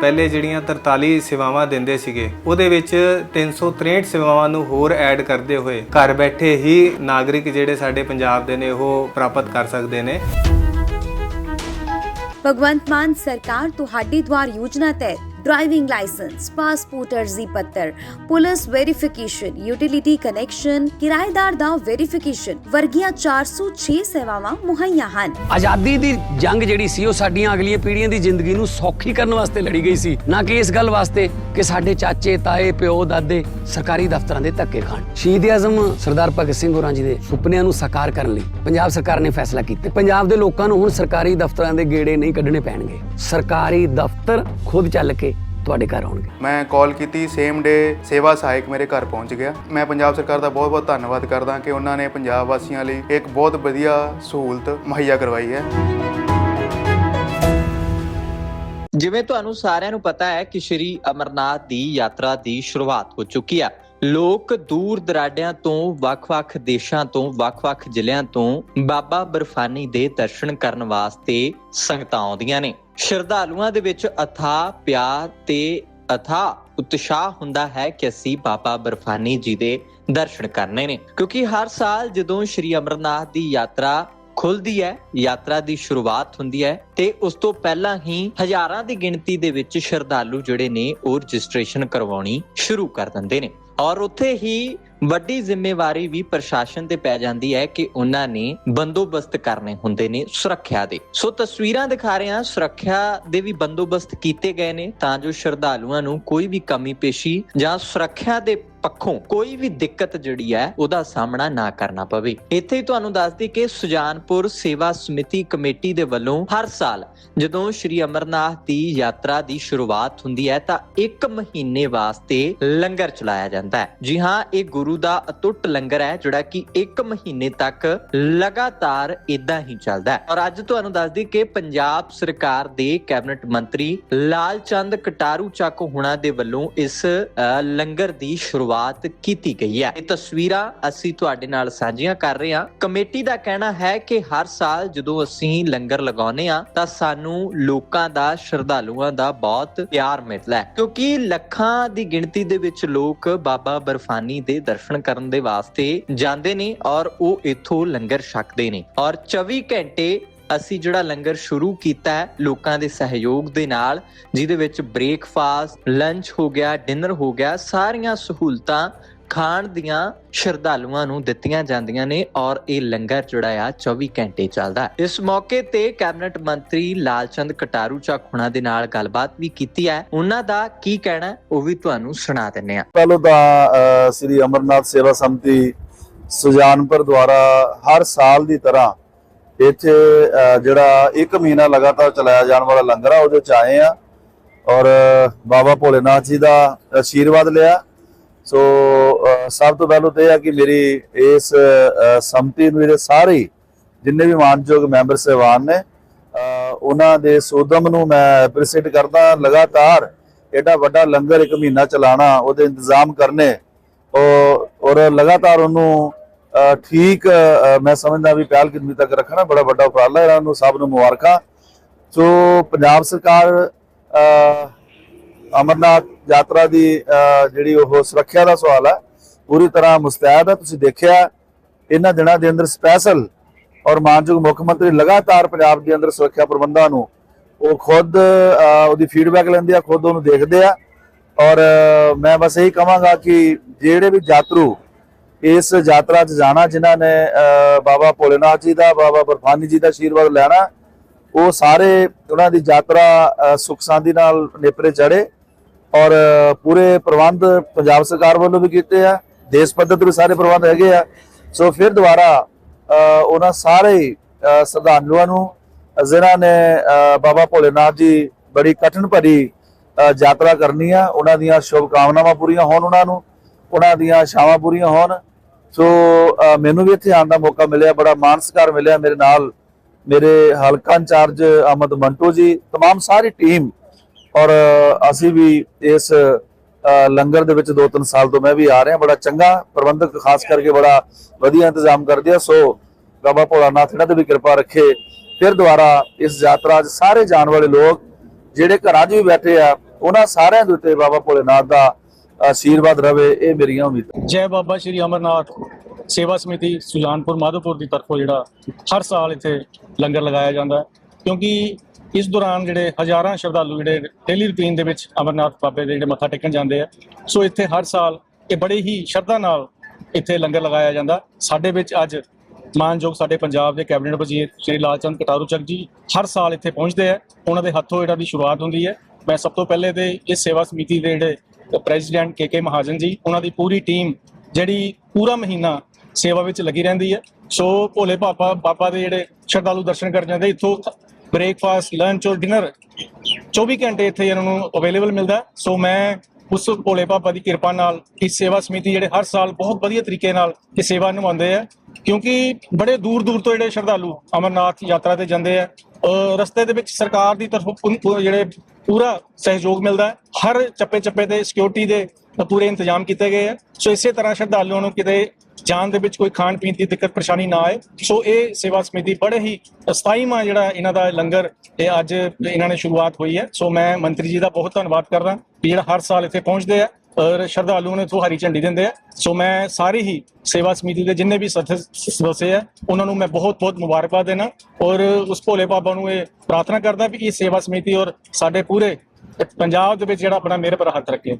ਪਹਿਲੇ ਜਿਹੜੀਆਂ 43 ਸੇਵਾਵਾਂ ਦਿੰਦੇ ਸੀਗੇ, ਉਹਦੇ ਵਿੱਚ 363 ਸੇਵਾਵਾਂ ਨੂੰ ਹੋਰ ਐਡ ਕਰਦੇ ਹੋਏ ਘਰ ਬੈਠੇ ਹੀ ਨਾਗਰਿਕ ਜਿਹੜੇ ਸਾਡੇ ਪੰਜਾਬ ਦੇ ਨੇ, ਉਹ ਪ੍ਰਾਪਤ ਕਰ ਸਕਦੇ ਨੇ। ਭਗਵੰਤ ਮਾਨ ਸਰਕਾਰ ਤੁਹਾਡੀ ਦੁਆਰ ਯੋਜਨਾ ਤਹਿਤ ਡਰਾਈਵਿੰਗ ਲਾਇਸੈਂਸ ਪਾਸਪੋਰਟ ਅਰਜ਼ੀ ਪੱਤਰ ਪੁਲਿਸ ਵੈਰੀਫਿਕੇਸ਼ਨ ਯੂਟਿਲਿਟੀ ਕਨੈਕਸ਼ਨ ਕਿਰਾਏਦਾਰ ਦਾ ਵੈਰੀਫਿਕੇਸ਼ਨ ਵਰਗੀਆਂ 406 ਸੇਵਾਵਾਂ ਮੁਹੱਈਆ ਹਨ ਆਜ਼ਾਦੀ ਦੀ ਜੰਗ ਜਿਹੜੀ ਸੀ ਉਹ ਸਾਡੀਆਂ ਅਗਲੀਆਂ ਪੀੜ੍ਹੀਆਂ ਦੀ ਜ਼ਿੰਦਗੀ ਨੂੰ ਸੌਖੀ ਕਰਨ ਵਾਸਤੇ ਲੜੀ ਗਈ ਸੀ ਨਾ ਕਿ ਇਸ ਗੱਲ ਵਾਸਤੇ ਕਿ ਸਾਡੇ ਚਾਚੇ ਤਾਏ ਪਿਓ ਦਾਦੇ ਸਰਕਾਰੀ ਦਫ਼ਤਰਾਂ ਦੇ ਧੱਕੇ ਖਾਣ ਸ਼ਹੀਦ ਆਜ਼ਮ ਸਰਦਾਰ ਭਗਤ ਸਿੰਘ ਹੋਰਾਂ ਜੀ ਦੇ ਸੁਪਨਿਆਂ ਨੂੰ ਸਾਕਾਰ ਕਰਨ ਲਈ ਪੰਜਾਬ ਸਰਕਾਰ ਨੇ ਫੈਸਲਾ ਕੀਤਾ ਪੰਜਾਬ ਦੇ ਲੋਕਾਂ ਨੂੰ ਹੁਣ ਸਰਕਾਰੀ ਦਫ਼ਤਰਾਂ ਦੇ ਗੇੜੇ ਨਹੀਂ ਕੱਢਣੇ ਪੈਣਗੇ ਸਰਕਾਰੀ ਦਫ਼ਤਰ ਖੁਦ ਚੱਲ ਕੇ ਤੁਹਾਡੇ ਘਰ ਆਉਣਗੇ। ਮੈਂ ਕਾਲ ਕੀਤੀ ਸੇਮ ਡੇ ਸੇਵਾ ਸਹਾਇਕ ਮੇਰੇ ਘਰ ਪਹੁੰਚ ਗਿਆ। ਮੈਂ ਪੰਜਾਬ ਸਰਕਾਰ ਦਾ ਬਹੁਤ-ਬਹੁਤ ਧੰਨਵਾਦ ਕਰਦਾ ਕਿ ਉਹਨਾਂ ਨੇ ਪੰਜਾਬ ਵਾਸੀਆਂ ਲਈ ਇੱਕ ਬਹੁਤ ਵਧੀਆ ਸਹੂਲਤ ਮੁਹੱਈਆ ਕਰਵਾਈ ਹੈ। ਜਿਵੇਂ ਤੁਹਾਨੂੰ ਸਾਰਿਆਂ ਨੂੰ ਪਤਾ ਹੈ ਕਿ ਸ਼੍ਰੀ ਅਮਰਨਾਥ ਦੀ ਯਾਤਰਾ ਦੀ ਸ਼ੁਰੂਆਤ ਹੋ ਚੁੱਕੀ ਹੈ ਲੋਕ ਦੂਰ ਦਰਾਡਿਆਂ ਤੋਂ ਵੱਖ-ਵੱਖ ਦੇਸ਼ਾਂ ਤੋਂ ਵੱਖ-ਵੱਖ ਜ਼ਿਲ੍ਹਿਆਂ ਤੋਂ ਬਾਬਾ ਬਰਫਾਨੀ ਦੇ ਦਰਸ਼ਨ ਕਰਨ ਵਾਸਤੇ ਸੰਗਤਾਂ ਆਉਂਦੀਆਂ ਨੇ। ਸ਼ਰਧਾਲੂਆਂ ਦੇ ਵਿੱਚ ਅਥਾਹ ਪਿਆਰ ਤੇ ਅਥਾਹ ਉਤਸ਼ਾਹ ਹੁੰਦਾ ਹੈ ਕਿ ਅਸੀਂ ਬਾਬਾ ਬਰਫਾਨੀ ਜੀ ਦੇ ਦਰਸ਼ਨ ਕਰਨੇ ਨੇ। ਕਿਉਂਕਿ ਹਰ ਸਾਲ ਜਦੋਂ ਸ਼੍ਰੀ ਅਮਰਨਾਥ ਦੀ ਯਾਤਰਾ ਖੁੱਲਦੀ ਹੈ, ਯਾਤਰਾ ਦੀ ਸ਼ੁਰੂਆਤ ਹੁੰਦੀ ਹੈ ਤੇ ਉਸ ਤੋਂ ਪਹਿਲਾਂ ਹੀ ਹਜ਼ਾਰਾਂ ਦੀ ਗਿਣਤੀ ਦੇ ਵਿੱਚ ਸ਼ਰਧਾਲੂ ਜਿਹੜੇ ਨੇ ਉਹ ਰਜਿਸਟ੍ਰੇਸ਼ਨ ਕਰਵਾਉਣੀ ਸ਼ੁਰੂ ਕਰ ਦਿੰਦੇ ਨੇ। ਔਰ ਉੱਥੇ ਹੀ ਵੱਡੀ ਜ਼ਿੰਮੇਵਾਰੀ ਵੀ ਪ੍ਰਸ਼ਾਸਨ ਤੇ ਪੈ ਜਾਂਦੀ ਹੈ ਕਿ ਉਹਨਾਂ ਨੇ ਬੰਦੋਬਸਤ ਕਰਨੇ ਹੁੰਦੇ ਨੇ ਸੁਰੱਖਿਆ ਦੇ। ਸੋ ਤਸਵੀਰਾਂ ਦਿਖਾ ਰਹੇ ਹਾਂ, ਸੁਰੱਖਿਆ ਦੇ ਵੀ ਬੰਦੋਬਸਤ ਕੀਤੇ ਗਏ ਨੇ ਤਾਂ ਜੋ ਸ਼ਰਧਾਲੂਆਂ ਨੂੰ ਕੋਈ ਵੀ ਕਮੀ ਪੇਸ਼ੀ ਜਾਂ ਸੁਰੱਖਿਆ ਦੇ ਪੱਖੋਂ ਕੋਈ ਵੀ ਦਿੱਕਤ ਜਿਹੜੀ ਹੈ, ਉਹਦਾ ਸਾਹਮਣਾ ਨਾ ਕਰਨਾ ਪਵੇ। ਇੱਥੇ ਹੀ ਤੁਹਾਨੂੰ ਦੱਸ ਦਈਏ ਕਿ ਸੁਜਾਨਪੁਰ ਸੇਵਾ ਸਮਿਤੀ ਕਮੇਟੀ ਦੇ ਵੱਲੋਂ ਹਰ ਸਾਲ ਜਦੋਂ ਸ਼੍ਰੀ ਅਮਰਨਾਥ ਦੀ ਯਾਤਰਾ ਦੀ ਸ਼ੁਰੂਆਤ ਹੁੰਦੀ ਹੈ, ਤਾਂ 1 ਮਹੀਨੇ ਵਾਸਤੇ ਲੰਗਰ ਚਲਾਇਆ ਜਾਂਦਾ ਹੈ। ਜੀ ਹਾਂ, ਇਹ ਗੁਰੂ ਦਾ ਅਟੁੱਟ ਲੰਗਰ ਹੈ, ਜਿਹੜਾ ਕਿ 1 ਮਹੀਨੇ ਤੱਕ ਲਗਾਤਾਰ ਇਦਾਂ ਹੀ ਚੱਲਦਾ ਹੈ। ਔਰ ਅੱਜ ਤੁਹਾਨੂੰ ਦੱਸ ਦਈਏ ਕਿ ਪੰਜਾਬ ਸਰਕਾਰ ਦੇ ਕੈਬਨਿਟ ਮੰਤਰੀ ਲਾਲ ਚੰਦ ਕਟਾਰੂ ਚੱਕ ਹੁਣਾ ਦੇ ਵੱਲੋਂ ਇਸ ਲੰਗਰ ਦੀ ਸ਼ੁਰੂਆਤ ਕੀਤੀ ਗਈ ਹੈ। ਇਹ ਤਸਵੀਰਾਂ ਅਸੀਂ ਤੁਹਾਡੇ ਨਾਲ ਸਾਂਝੀਆਂ ਕਰ ਰਹੇ ਹਾਂ। ਕਮੇਟੀ ਦਾ ਕਹਿਣਾ ਹੈ ਕਿ ਹਰ ਸਾਲ ਜਦੋਂ ਅਸੀਂ ਲੰਗਰ ਲਗਾਉਨੇ ਆ ਤਾਂ ਸਾਨੂੰ ਲੋਕਾਂ ਦਾ, ਸ਼ਰਧਾਲੂਆਂ ਦਾ ਬਹੁਤ ਪਿਆਰ ਮਿਲਦਾ ਹੈ। ਕਿਉਂਕਿ ਲੱਖਾਂ ਦੀ ਗਿਣਤੀ ਦੇ ਵਿੱਚ ਲੋਕ ਬਾਬਾ ਬਰਫਾਨੀ ਦੇ ਦਰਸ਼ਨ ਕਰਨ ਦੇ ਵਾਸਤੇ ਜਾਂਦੇ ਨੇ ਔਰ ਉਹ ਇੱਥੋਂ ਲੰਗਰ ਛਕਦੇ ਨੇ। ਔਰ 24 ਘੰਟੇ ਅਸੀਂ ਜਿਹੜਾ ਲੰਗਰ ਸ਼ੁਰੂ ਕੀਤਾ ਹੈ, ਲੋਕਾਂ ਦੇ ਸਹਿਯੋਗ ਦੇ ਨਾਲ, ਜਿਹਦੇ ਵਿੱਚ ਬ੍ਰੇਕਫਾਸਟ ਲੰਚ ਹੋ ਗਿਆ ਡਿਨਰ ਹੋ ਗਿਆ, ਸਾਰੀਆਂ ਸਹੂਲਤਾਂ ਖਾਣ ਦੀਆਂ ਸ਼ਰਧਾਲੂਆਂ ਨੂੰ ਦਿੱਤੀਆਂ ਜਾਂਦੀਆਂ ਨੇ ਔਰ ਇਹ ਲੰਗਰ ਜਿਹੜਾ ਆ 24 ਘੰਟੇ ਚੱਲਦਾ ਹੈ। ਇਸ ਮੌਕੇ ਤੇ ਕੈਬਨਿਟ ਮੰਤਰੀ ਲਾਲਚੰਦ ਕਟਾਰੂ ਚੱਕੁਣਾ ਦੇ ਨਾਲ ਗੱਲਬਾਤ ਵੀ ਕੀਤੀ ਹੈ। ਉਹਨਾਂ ਦਾ ਕੀ ਕਹਿਣਾ ਉਹ ਵੀ ਤੁਹਾਨੂੰ ਸੁਣਾ ਦਿੰਨੇ ਆ ਪਹਿਲੋਂ ਦਾ ਸ੍ਰੀ ਅਮਰਨਾਥ ਸੇਵਾ ਸੰਮਤੀ ਸੁਜਾਨਪੁਰ ਦੁਆਰਾ ਹਰ ਸਾਲ ਦੀ ਤਰ੍ਹਾਂ ਇੱਥੇ ਜਿਹੜਾ 1 ਮਹੀਨਾ ਲਗਾਤਾਰ ਚਲਾਇਆ ਜਾਣ ਵਾਲਾ ਲੰਗਰ ਆ ਉਹਦੇ ਚ ਆਏ ਆ। ਔਰ, ਬਾਬਾ ਭੋਲੇਨਾਥ ਜੀ ਦਾ ਆਸ਼ੀਰਵਾਦ ਲਿਆ। ਸੋ ਸਭ ਤੋਂ ਪਹਿਲਾਂ ਤਾਂ ਇਹ ਆ ਕਿ ਮੇਰੀ ਇਸ ਸੰਮਤੀ ਨੂੰ ਮੇਰੇ ਸਾਰੇ ਜਿੰਨੇ ਵੀ ਮਾਨਯੋਗ ਮੈਂਬਰ ਸਹਿਬਾਨ ਨੇ ਉਹਨਾਂ ਦੇ ਸੋਧਮ ਨੂੰ ਮੈਂ ਐਪਰੀਸ਼ੀਏਟ ਕਰਦਾ, ਲਗਾਤਾਰ ਐਡਾ ਵੱਡਾ ਲੰਗਰ ਇੱਕ ਮਹੀਨਾ ਚਲਾਣਾ ਉਹਦੇ ਇੰਤਜ਼ਾਮ ਕਰਨੇ, ਉਹ, ਔਰ ਲਗਾਤਾਰ ਉਹਨੂੰ ਠੀਕ ਮੈਂ ਸਮਝਦਾ ਵੀ ਪਹਿਲ ਕਦਮੀ ਤੱਕ ਰੱਖਣਾ ਬੜਾ ਵੱਡਾ ਉਪਰਾਲਾ ਇਹਨਾਂ ਨੂੰ, ਸਭ ਨੂੰ ਮੁਬਾਰਕਾਂ। ਸੋ ਪੰਜਾਬ ਸਰਕਾਰ ਅਮਰਨਾਥ ਯਾਤਰਾ ਦੀ ਜਿਹੜੀ ਉਹ ਸੁਰੱਖਿਆ ਦਾ ਸਵਾਲ ਹੈ, ਪੂਰੀ ਤਰ੍ਹਾਂ ਮੁਸਤੈਦ ਹੈ, ਤੁਸੀਂ ਦੇਖਿਆ ਇਹਨਾਂ ਦਿਨਾਂ ਦੇ ਅੰਦਰ ਸਪੈਸ਼ਲ ਔਰ ਮਾਨਯੋਗ ਮੁੱਖ ਮੰਤਰੀ ਲਗਾਤਾਰ ਪੰਜਾਬ ਦੇ ਅੰਦਰ ਸੁਰੱਖਿਆ ਪ੍ਰਬੰਧਾਂ ਨੂੰ, ਉਹ ਖੁਦ ਉਹਦੀ ਫੀਡਬੈਕ ਲੈਂਦੇ ਆ, ਖੁਦ ਉਹਨੂੰ ਦੇਖਦੇ ਆ। ਔਰ ਮੈਂ ਬਸ ਇਹੀ ਕਹਾਂਗਾ ਕਿ ਜਿਹੜੇ ਵੀ ਯਾਤਰੂ ਇਸ ਯਾਤਰਾ 'ਚ ਜਾਣਾ ਜਿਨ੍ਹਾਂ ਨੇ ਬਾਬਾ ਭੋਲੇਨਾਥ ਜੀ ਦਾ ਬਾਬਾ ਬਰਫਾਨੀ ਜੀ ਦਾ ਆਸ਼ੀਰਵਾਦ ਲੈਣਾ ਉਹ ਸਾਰੇ ਉਹਨਾਂ ਦੀ ਯਾਤਰਾ ਅ, ਸੁਖ ਸ਼ਾਂਤੀ ਨਾਲ ਨੇਪਰੇ ਚੜੇ ਔਰ ਪੂਰੇ ਪ੍ਰਬੰਧ ਪੰਜਾਬ ਸਰਕਾਰ ਵੱਲੋਂ ਵੀ ਕੀਤੇ ਆ ਦੇਸ਼ ਪੱਧਰ ਤੇ ਵੀ ਸਾਰੇ ਪ੍ਰਬੰਧ ਹੈਗੇ ਆ। ਸੋ ਫਿਰ ਦੁਬਾਰਾ ਉਹਨਾਂ ਸਾਰੇ ਹੀ, ਸ਼ਰਧਾਲੂਆਂ ਨੂੰ ਜਿਨ੍ਹਾਂ ਨੇ ਬਾਬਾ ਭੋਲੇਨਾਥ ਜੀ ਬੜੀ ਕਠਿਨ ਭਰੀ ਯਾਤਰਾ ਕਰਨੀ ਆ ਉਹਨਾਂ ਦੀਆਂ ਸ਼ੁਭ ਕਾਮਨਾਵਾਂ ਪੂਰੀਆਂ ਹੋਣ ਉਹਨਾਂ ਨੂੰ ਉਹਨਾਂ ਦੀਆਂ ਸ਼ਾਵਾਂ ਪੂਰੀਆਂ ਹੋਣ। ਸੋ ਅ, ਮੈਨੂੰ ਵੀ ਇੱਥੇ ਆਉਣ ਦਾ ਮੌਕਾ ਮਿਲਿਆ ਬੜਾ ਮਾਣ ਸਤਿਕਾਰ ਮਿਲਿਆ ਮੇਰੇ ਨਾਲ ਮੇਰੇ ਹਲਕਾ ਇੰਚਾਰਜ ਅਹਿਮਦ ਮੰਟੂ ਜੀ तमाम ਸਾਰੀ ਟੀਮ ਔਰ ਅ, ਅਸੀਂ ਵੀ ਇਸ ਅ, ਲੰਗਰ ਦੇ ਵਿੱਚ 2-3 ਸਾਲ ਤੋਂ ਮੈਂ ਵੀ ਆ ਰਿਹਾ ਬੜਾ ਚੰਗਾ ਪ੍ਰਬੰਧਕ ਖਾਸ ਕਰਕੇ ਬੜਾ ਵਧੀਆ ਇੰਤਜ਼ਾਮ ਕਰਦੇ ਆ ਸੋ ਬਾਬਾ ਭੋਲਾਨਾਥ ਇਹਨਾਂ ਤੇ ਵੀ ਕਿਰਪਾ ਰੱਖੇ ਫਿਰ ਦੁਬਾਰਾ ਇਸ ਯਾਤਰਾ 'ਚ ਸਾਰੇ ਜਾਣ ਵਾਲੇ ਲੋਕ ਜਿਹੜੇ ਘਰਾਂ 'ਚ ਵੀ ਬੈਠੇ ਆ ਉਹਨਾਂ ਸਾਰਿਆਂ ਦੇ ਉੱਤੇ ਬਾਬਾ ਭੋਲੇਨਾਥ ਦਾ ਆਸ਼ੀਰਵਾਦ ਰਵੇ, ਇਹ ਮੇਰੀਆਂ ਉਮੀਦਾਂ। ਜੈ ਬਾਬਾ ਸ਼੍ਰੀ ਅਮਰਨਾਥ ਸੇਵਾ ਸਮਿਤੀ ਸੁਜਾਨਪੁਰ ਮਾਧੋਪੁਰ ਦੀ ਤਰਫੋਂ ਜਿਹੜਾ ਹਰ ਸਾਲ ਇੱਥੇ ਲੰਗਰ ਲਗਾਇਆ ਜਾਂਦਾ ਕਿਉਂਕਿ ਇਸ ਦੌਰਾਨ ਜਿਹੜੇ ਹਜ਼ਾਰਾਂ ਸ਼ਰਧਾਲੂ ਜਿਹੜੇ ਡੇਲੀ ਰੂਟੀਨ ਦੇ ਵਿੱਚ ਅਮਰਨਾਥ ਬਾਬੇ ਦੇ ਜਿਹੜੇ ਮੱਥਾ ਟੇਕਣ ਜਾਂਦੇ ਆ, ਸੋ ਇੱਥੇ ਹਰ ਸਾਲ ਇਹ ਬੜੇ ਹੀ ਸ਼ਰਧਾ ਨਾਲ ਇੱਥੇ ਲੰਗਰ ਲਗਾਇਆ ਜਾਂਦਾ। ਸਾਡੇ ਵਿੱਚ ਅੱਜ ਮਾਨਯੋਗ ਸਾਡੇ ਪੰਜਾਬ ਦੇ ਕੈਬਨਿਟ ਵਜ਼ੀਰ ਸ਼੍ਰੀ ਲਾਲਚੰਦ ਕਟਾਰੂ ਚੱਕ ਜੀ ਹਰ ਸਾਲ ਇੱਥੇ ਪਹੁੰਚਦੇ ਆ। ਉਹਨਾਂ ਦੇ ਹੱਥੋਂ ਇਹਨਾਂ ਦੀ ਸ਼ੁਰੂਆਤ ਹੁੰਦੀ ਹੈ। ਮੈਂ ਸਭ ਤੋਂ ਪਹਿਲੇ ਤੇ ਇਸ ਸੇਵਾ ਸਮਿਤੀ ਦੇ ਜਿਹੜੇ ਪ੍ਰੈਜ਼ੀਡੈਂਟ ਕੇ ਕੇ ਮਹਾਜਨ ਜੀ, ਉਹਨਾਂ ਦੀ ਪੂਰੀ ਟੀਮ ਜਿਹੜੀ ਪੂਰਾ ਮਹੀਨਾ ਸੇਵਾ ਵਿੱਚ ਲੱਗੀ ਰਹਿੰਦੀ ਹੈ। ਸੋ ਭੋਲੇ ਪਾਪਾ ਬਾਬਾ ਦੇ ਜਿਹੜੇ ਸ਼ਰਧਾਲੂ ਦਰਸ਼ਨ ਕਰਨ ਜਾਂਦੇ, ਇੱਥੋਂ ਬ੍ਰੇਕਫਾਸਟ ਲੰਚ ਔਰ ਡਿਨਰ 24 ਘੰਟੇ ਇੱਥੇ ਇਹਨਾਂ ਨੂੰ ਅਵੇਲੇਬਲ ਮਿਲਦਾ ਸੋ ਮੈਂ ਉਸ ਭੋਲੇ ਬਾਬਾ ਦੀ ਕਿਰਪਾ ਨਾਲ ਇਸ ਸੇਵਾ ਸਮਿਤੀ ਜਿਹੜੇ ਹਰ ਸਾਲ ਬਹੁਤ ਵਧੀਆ ਤਰੀਕੇ ਨਾਲ ਇਹ ਸੇਵਾ ਨਿਭਾਉਂਦੇ ਆ। ਕਿਉਂਕਿ ਬੜੇ ਦੂਰ ਦੂਰ ਤੋਂ ਜਿਹੜੇ ਸ਼ਰਧਾਲੂ ਅਮਰਨਾਥ ਯਾਤਰਾ ਤੇ ਜਾਂਦੇ ਆ। ਰਸਤੇ ਦੇ ਵਿੱਚ ਸਰਕਾਰ ਦੀ ਤਰਫੋਂ ਜਿਹੜੇ ਪੂਰਾ ਸਹਿਯੋਗ ਮਿਲਦਾ ਹੈ। ਹਰ ਚੱਪੇ ਚੱਪੇ ਤੇ ਸਿਕਿਉਰਿਟੀ ਦੇ ਪੂਰੇ ਇੰਤਜ਼ਾਮ ਕੀਤੇ ਗਏ ਹੈ। ਸੋ ਇਸੇ ਤਰ੍ਹਾਂ ਸ਼ਰਧਾਲੂਆਂ ਨੂੰ ਕਿਤੇ ਜਾਣ ਦੇ ਵਿੱਚ ਕੋਈ ਖਾਣ ਪੀਣ ਦੀ ਦਿੱਕਤ, ਪਰੇਸ਼ਾਨੀ ਨਾ ਆਏ। ਸੋ ਇਹ ਸੇਵਾ ਸਮਿਤੀ ਬੜੇ ਹੀ ਸਥਾਈਮਾ ਜਿਹੜਾ ਇਹਨਾਂ ਦਾ ਲੰਗਰ, ਇਹ ਅੱਜ ਇਹਨਾਂ ਨੇ ਸ਼ੁਰੂਆਤ ਹੋਈ ਹੈ। ਸੋ ਮੈਂ ਮੰਤਰੀ ਜੀ ਦਾ ਬਹੁਤ ਧੰਨਵਾਦ ਕਰਦਾ ਕਿ ਜਿਹੜਾ ਹਰ ਸਾਲ ਇੱਥੇ ਪਹੁੰਚਦੇ ਆ। ਔਰ ਸ਼ਰਧਾਲੂ ਨੇ ਤੋਂ ਹਰੀ ਝੰਡੀ ਦਿੰਦੇ ਆ। ਸੋ ਮੈਂ ਸਾਰੀ ਹੀ ਸੇਵਾ ਸਮਿਤੀ ਦੇ ਜਿੰਨੇ ਵੀ ਸਦਸ- ਸਦੱਸਿਆ ਆ, ਉਹਨਾਂ ਨੂੰ ਮੈਂ ਬਹੁਤ ਬਹੁਤ ਮੁਬਾਰਕਬਾਦ ਦੇਣਾ। ਔਰ ਉਸ ਭੋਲੇ ਬਾਬਾ ਨੂੰ ਇਹ ਪ੍ਰਾਰਥਨਾ ਕਰਦਾ ਵੀ ਇਹ ਸੇਵਾ ਸਮਿਤੀ ਔਰ ਸਾਡੇ ਪੂਰੇ ਪੰਜਾਬ ਦੇ ਵਿੱਚ ਜਿਹੜਾ ਆਪਣਾ ਮੇਰੇ ਪਰ ਹੱਥ ਰੱਖੇ।